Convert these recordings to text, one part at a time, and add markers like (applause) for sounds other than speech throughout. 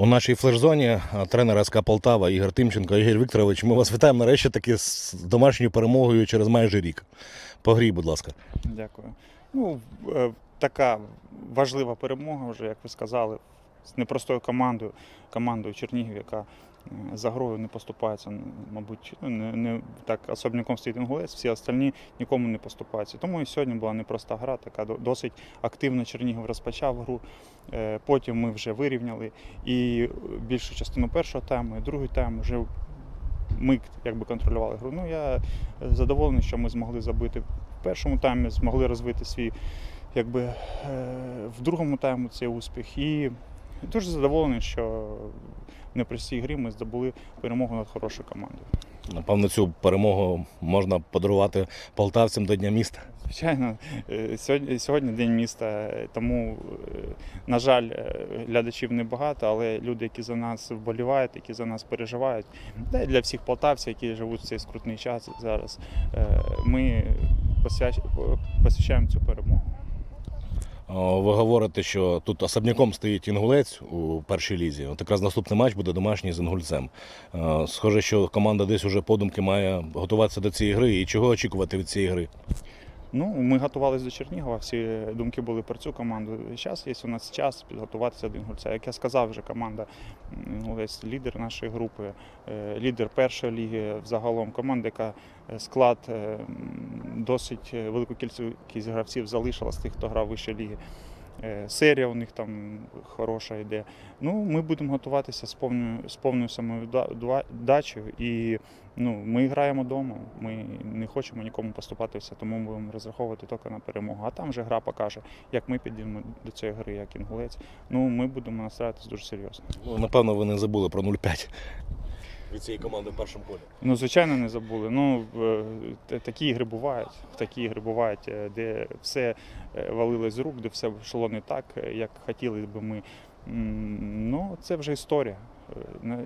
У нашій флеш-зоні а, тренер СК Полтава Ігор Тимченко. Ігор Вікторович, ми вас вітаємо нарешті таки з домашньою перемогою через майже рік. Погрій, будь ласка. Дякую. Ну, е, така важлива перемога, вже, як ви сказали, з непростою командою, командою Чернігів, яка е, за грою не поступається, мабуть, ну, не, не так особняком стоїть інгулець, всі остальні нікому не поступаються. Тому і сьогодні була непроста гра, така досить активно Чернігів розпочав гру. Е, Потім ми вже вирівняли і більшу частину першого тайму, і другий тайм вже ми якби контролювали гру. Ну я задоволений, що ми змогли забити в першому таймі, змогли розвити свій, якби е, в другому таймі цей успіх. І дуже задоволений, що в непростій грі ми здобули перемогу над хорошою командою. Напевно, цю перемогу можна подарувати полтавцям до Дня міста. Звичайно, е, сьогодні, сьогодні день міста, е, тому, е, на жаль, глядачів небагато, але люди, які за нас вболівають, які за нас переживають, та й для всіх полтавців, які живуть в цей скрутний час зараз, ми посвящ- посвящаємо цю перемогу. О, Ви говорите, що тут особняком стоїть інгулець у першій лізі. От якраз наступний матч буде домашній з інгульцем. Е, Схоже, що команда десь уже подумки має готуватися до цієї гри. І чого очікувати від цієї гри? Ну, ми готувалися до Чернігова, всі думки були про цю команду. Зараз є у нас час підготуватися до Інгульця. Як я сказав, вже команда Інгулець лідер нашої групи, е, лідер першої ліги, взагалом команда, яка е, склад е, досить велику кількість гравців залишила з тих, хто грав вище ліги. Е, Серія у них там хороша йде. Ну, ми будемо готуватися з повною, з повною самовдачею. І ну, ми граємо вдома. Ми не хочемо нікому поступатися, тому ми будемо розраховувати тільки на перемогу. А там вже гра покаже, як ми підійдемо до цієї гри, як інгулець. Ну, ми будемо настраюватися дуже серйозно. Ну, напевно, ви не забули про 0-5 від цієї команди в першому колі. Ну, звичайно, не забули. Ну, е, такі ігри бувають. Такі ігри бувають, е, де все е, валилось з рук, де все йшло не так, як хотіли би ми. Ну, це вже історія.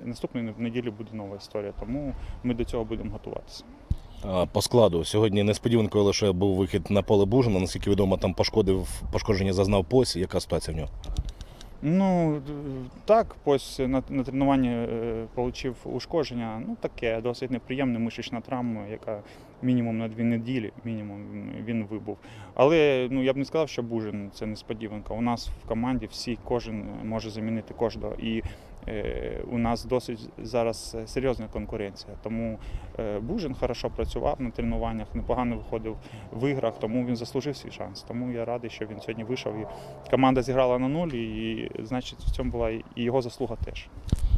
Наступної неділі буде нова історія, тому ми до цього будемо готуватися. По складу сьогодні несподіванкою лише був вихід на поле Бужина. Наскільки відомо, там пошкодив пошкодження зазнав Пось. Яка ситуація в нього? Ну так, ось на, на тренуванні е, отримав ушкодження. Ну таке досить неприємне мишечна травма, яка мінімум на дві неділі, мінімум він- вибув. Але ну я б не сказав, що Бужин це несподіванка. У нас в команді всі кожен може замінити кожного. І е, у нас досить зараз е, серйозна конкуренція. Тому е, Бужин хорошо працював на тренуваннях, непогано виходив в іграх, тому він заслужив свій шанс. Тому я радий, що він сьогодні вийшов і команда зіграла на нуль, і значить в цьому була і його заслуга теж.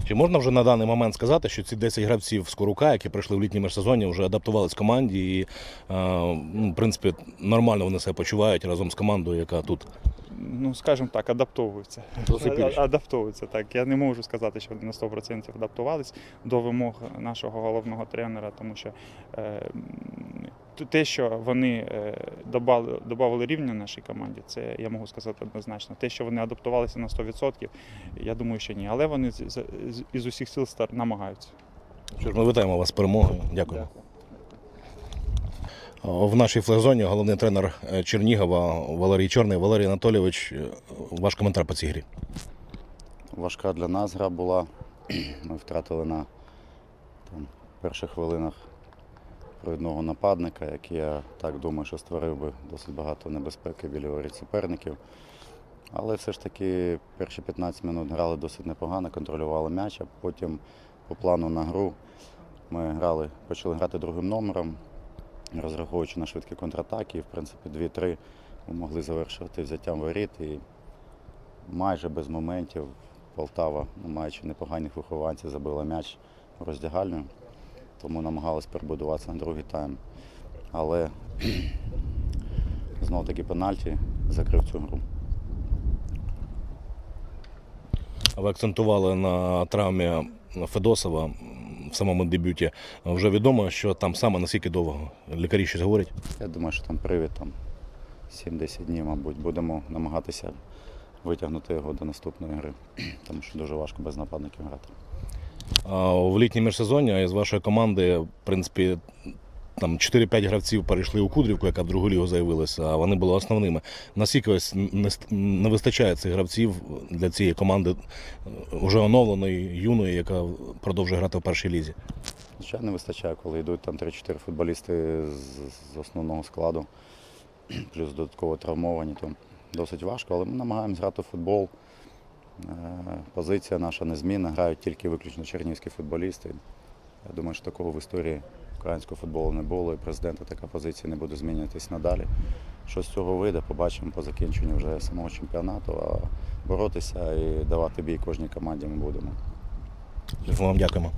Чи можна вже на даний момент сказати, що ці 10 гравців з Курука, які прийшли в літній міжсезонні, вже адаптувались команді і, е, ну, в принципі, нормально вони себе почувають разом з командою, яка тут Ну, скажімо так, адаптовуються. А- Адаптовуються так. Я не можу сказати, що вони на 100% адаптувались до вимог нашого головного тренера, тому що е, те, що вони е, добавили, добавили рівня нашій команді, це я можу сказати однозначно. Те, що вони адаптувалися на 100%, я думаю, що ні. Але вони з, з, з- із усіх сил намагаються. Що ж, ми вітаємо вас з перемогою. Дякую. В нашій флеш-зоні головний тренер е, Чернігова Валерій Чорний. Валерій Анатолійович, е, ваш коментар по цій грі. Важка для нас гра була. Ми втратили на там, перших хвилинах провідного нападника, який я так думаю, що створив би досить багато небезпеки біля воріт суперників. Але все ж таки перші 15 минут грали досить непогано, контролювали м'яч, а потім по плану на гру ми грали, почали грати другим номером, розраховуючи на швидкі контратаки. І, в принципі, 2-3 ми могли завершувати взяттям воріт. І майже без моментів Полтава, маючи непоганих вихованців, забила м'яч в роздягальню, тому намагалась перебудуватися на другий тайм. Але (clears throat) знов таки пенальті закрив цю гру. Ви акцентували на травмі Федосова в самому дебюті. Вже відомо, що там саме наскільки довго лікарі щось говорять. Я думаю, що там привід там 7-10 днів, мабуть, будемо намагатися витягнути його до наступної гри, (clears throat) тому що дуже важко без нападників грати. А В літній міжсезоні з вашої команди, в принципі, там 4-5 гравців перейшли у Кудрівку, яка в другу лігу заявилася, а вони були основними. Наскільки ось не, вистачає цих гравців для цієї команди е, уже оновленої, юної, яка продовжує грати в першій лізі? Звичайно, не вистачає, коли йдуть там 3-4 футболісти з, основного складу, (clears throat) плюс додатково травмовані, то досить важко, але ми намагаємося грати в футбол. Е, Позиція наша незмінна, грають тільки виключно чернігівські футболісти. Я думаю, що такого в історії українського футболу не було, і президента така позиція не буде змінюватись надалі. Що з цього вийде, побачимо по закінченню вже самого чемпіонату, а боротися і давати бій кожній команді ми будемо. Вам дякуємо.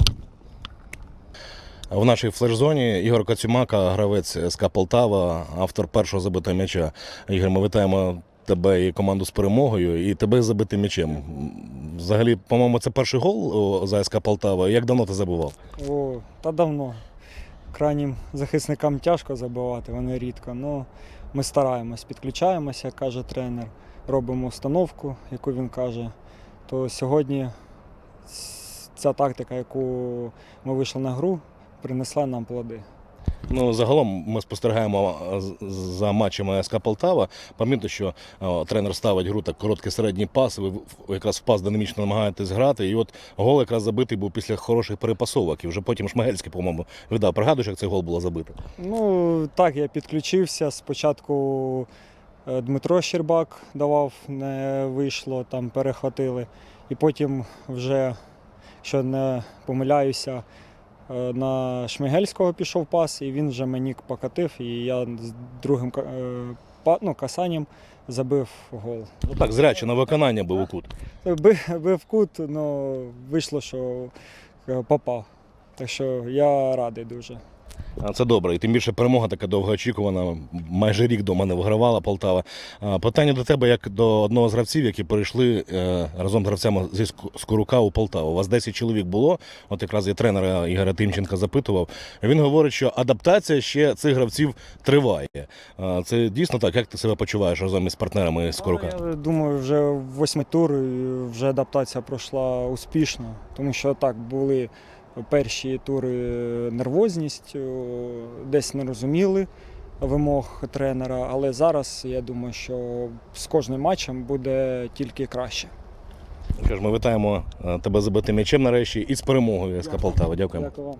В нашій флеш-зоні Ігор Кацюмака, гравець СК Полтава, автор першого забитого м'яча. Ігор, ми вітаємо тебе і команду з перемогою, і тебе з забитим м'ячем. Взагалі, по-моєму, це перший гол за СК Полтава. Як давно ти забував? О, та давно. Крайнім захисникам тяжко забивати, вони рідко. але ми стараємось, підключаємося, як каже тренер, робимо установку, яку він каже. То сьогодні ця тактика, яку ми вийшли на гру, принесла нам плоди. Ну, загалом ми спостерігаємо за матчами СК Полтава. Пам'ятаєте, що тренер ставить гру так короткий середній пас, ви якраз в пас динамічно намагаєтесь грати. І от гол якраз забитий був після хороших перепасовок. І вже потім Шмагельський, по-моєму, видав. Пригадуєш, як цей гол було забито? Ну, так, я підключився. Спочатку е, Дмитро Щербак давав, не вийшло, там перехватили. І потім вже, що не помиляюся, на Шмигельського пішов пас, і він вже мені покатив, і я з другим е, ну, касанням забив гол. Ну так, зряче на виконання був у кут. Бив, бив кут, ну вийшло, що е, попав. Так що я радий дуже. Це добре. І тим більше перемога така довгоочікувана. Майже рік до мене вигравала Полтава. Питання до тебе як до одного з гравців, які перейшли е, разом з гравцями зі Скорука у Полтаву. У вас 10 чоловік було. От якраз я тренера Ігоря Тимченка запитував. Він говорить, що адаптація ще цих гравців триває. Це дійсно так. Як ти себе почуваєш разом із партнерами з Скорука? Я думаю, вже восьмий тур вже адаптація пройшла успішно, тому що так були перші тури нервозність, десь не розуміли вимог тренера, але зараз я думаю, що з кожним матчем буде тільки краще. Що ж, ми вітаємо е, тебе забитим м'ячем нарешті і з перемогою СК Полтава. Дякуємо. Дякую вам.